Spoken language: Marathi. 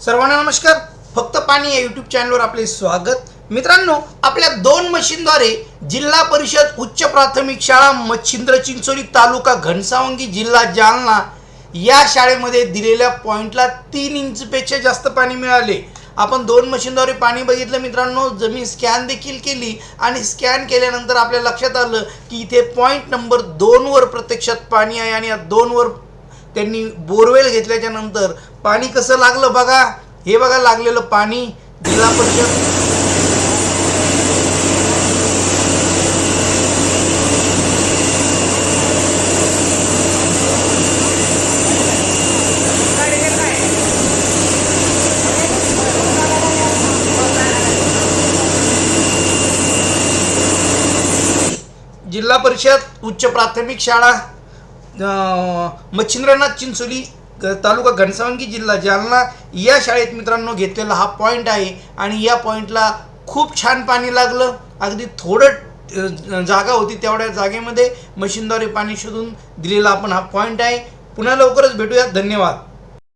सर्वांना नमस्कार. फक्त पाणी या यूट्यूब चॅनलवर आपले स्वागत. मित्रांनो आपल्या दोन मशीनद्वारे जिल्हा परिषद उच्च प्राथमिक शाळा मच्छिंद्र चिंचोली तालुका घनसावंगी जिल्हा जालना या शाळेमध्ये दिलेल्या पॉईंटला तीन इंचपेक्षा जास्त पाणी मिळाले. आपण दोन मशीनद्वारे पाणी बघितलं मित्रांनो. जमीन स्कॅन देखील केली आणि स्कॅन केल्यानंतर आपल्या लक्षात आलं की इथे पॉईंट नंबर दोनवर प्रत्यक्षात पाणी आहे आणि या दोनवर त्यांनी बोरवेल घेतल्याच्या नंतर पाणी कसं लागलं बघा. हे बघा लागलेलं पाणी. जिल्हा परिषद. जिल्हा परिषद उच्च प्राथमिक शाळा. मच्छिंद्रनाथ चिंचोली ग- तालुका घनसावंगी जिल्हा जालना या शाळेत मित्रांनो घेतलेला हा पॉईंट आहे. आणि या पॉईंटला खूप छान पाणी लागलं. अगदी थोडं जागा होती तेवढ्या जागेमध्ये. मशीनद्वारे पाणी शोधून दिलेला आपण हा पॉईंट आहे. पुन्हा लवकरच भेटूयात. धन्यवाद.